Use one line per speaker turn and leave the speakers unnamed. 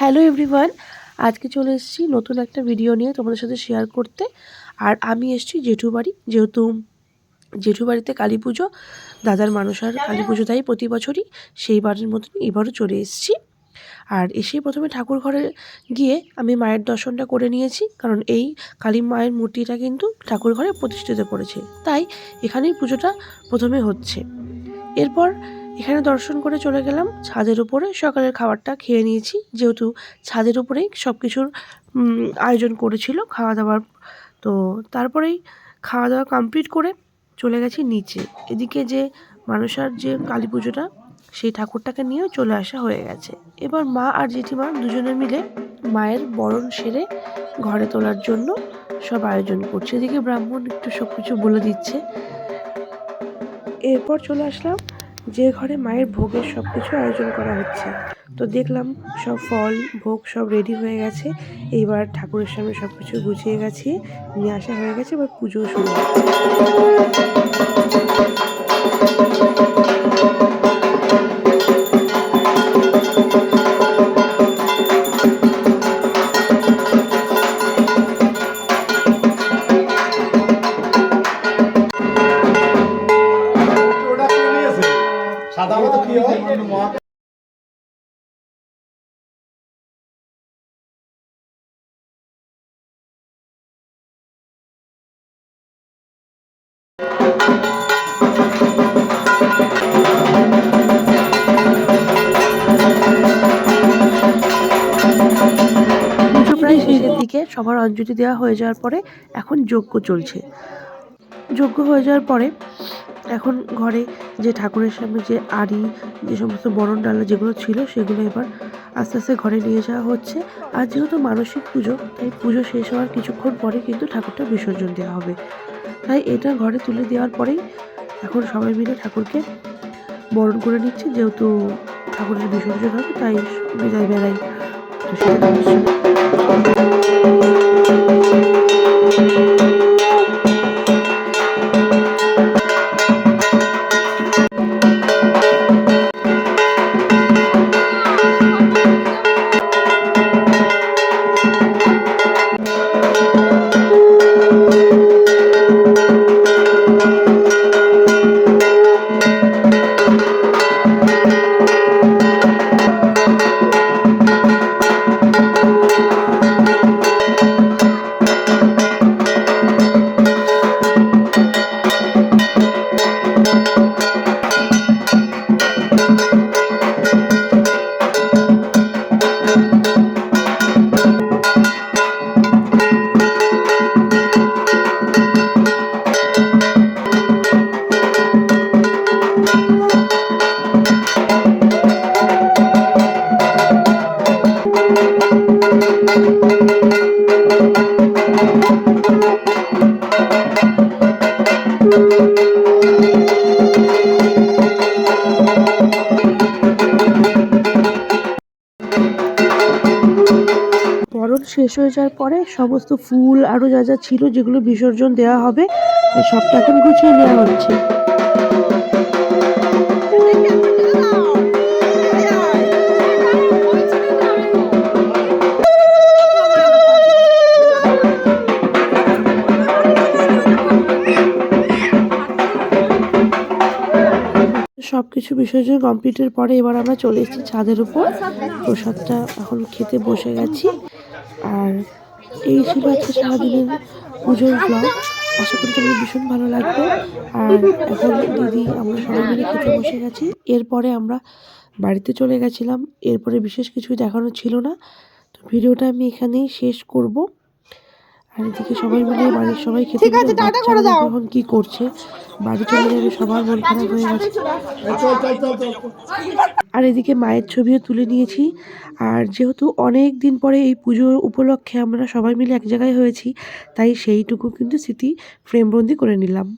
Hello everyone আজকে চলে এসেছি নতুন একটা ভিডিও নিয়ে তোমাদের সাথে শেয়ার করতে। আর আমি এসেছি জেঠু বাড়ি, যেহেতু জেঠু বাড়িতে কালী পুজো, দাদার মানুষার কালী পুজো তাই প্রতি বছরই সেই বাড়ির মতন এবারও চলে এসেছি। আর এসে প্রথমে ঠাকুর ঘরে গিয়ে আমি মায়ের দর্শনটা করে নিয়েছি, কারণ এই কালী মায়ের মূর্তিটা কিন্তু ঠাকুর ঘরে প্রতিষ্ঠিত করেছে। তাই এখানেই পুজোটা প্রথমে হচ্ছে। এরপর এখানে দর্শন করে চলে গেলাম ছাদের উপরে। সকালের খাবারটা খেয়ে নিয়েছি। যেহেতু ছাদের উপরেই সব কিছুর আয়োজন করেছিল খাওয়া দাওয়ার তো তারপরেই খাওয়া দাওয়া কমপ্লিট করে চলে গেছি নিচে। এদিকে যে মানুষার যে কালী পুজোটা, সেই ঠাকুরটাকে নিয়েও চলে আসা হয়ে গেছে। এবার মা আর জেঠিমা দুজনে মিলে মায়ের বরণ সেরে ঘরে তোলার জন্য সব আয়োজন করছে। এদিকে ব্রাহ্মণ একটু সব কিছু বলে দিচ্ছে। এরপর চলে আসলাম যে ঘরে মায়ের ভোগের সব কিছু আয়োজন করা হচ্ছে। তো দেখলাম সব ফল, ভোগ সব রেডি হয়ে গেছে। এইবার ঠাকুরের সামনে সব কিছু গুছিয়ে গেছে। নিয়ে আসা হয়ে গেছে, এবার পুজো শুরু হচ্ছে। প্রায় শেষের দিকে সবার অঞ্জলি দেওয়া হয়ে যাওয়ার পরে এখন যজ্ঞ চলছে। যজ্ঞ হয়ে যাওয়ার পরে এখন ঘরে যে ঠাকুরের সামনে যে আড়ি, যে সমস্ত বরণ ডালা যেগুলো ছিল, সেগুলো এবার আস্তে আস্তে ঘরে নিয়ে যাওয়া হচ্ছে। আর যেহেতু মানসিক পুজো, তাই পুজো শেষ হওয়ার কিছুক্ষণ পরে কিন্তু ঠাকুরটা বিসর্জন দেওয়া হবে। তাই এটা ঘরে তুলে দেওয়ার পরেই এখন সবাই মিলে ঠাকুরকে বরণ করে নিচ্ছে। যেহেতু ঠাকুরের বিসর্জন হবে, তাই বিদায় বেলায় তো সেটা শেষ হয়ে যাওয়ার পরে সমস্ত ফুল আরও যা যা ছিল যেগুলো বিসর্জন দেওয়া হবে সবটা এখন গুছিয়ে নেওয়া হচ্ছে। সব কিছু বিসর্জন কমপ্লিটের পরে এবার আমরা চলে এসেছি ছাদের উপর। প্রসাদটা এখন খেতে বসে গেছি। আর এই ছিল আজকে সারাদিনের পুজোর ব্লগ আশা করি তোমাদের ভীষণ ভালো লাগবে। আর এখন দিদি, আমরা সবাই মিলে খেতে বসে গেছি। এরপরে আমরা বাড়িতে চলে গেছিলাম। এরপরে বিশেষ কিছু দেখানো ছিল না। তো ভিডিওটা আমি এখানেই শেষ করব। আর এদিকে সবাই মিলে বাড়ির সবাই খেতে ঠিক আছে টাটা করে দাও। এখন কি করছে বাড়ি চলে যাবে সবার মন খারাপ হয়ে গেছে।
চল চল চল চল
আর এদিকে মায়ের ছবিও তুলে নিয়েছি। আর যেহেতু অনেক দিন পরে এই পুজো উপলক্ষে আমরা সবাই মিলে এক জায়গায় হয়েছি তাই সেইটুকু কিন্তু স্মৃতি ফ্রেমবন্দি করে নিলাম।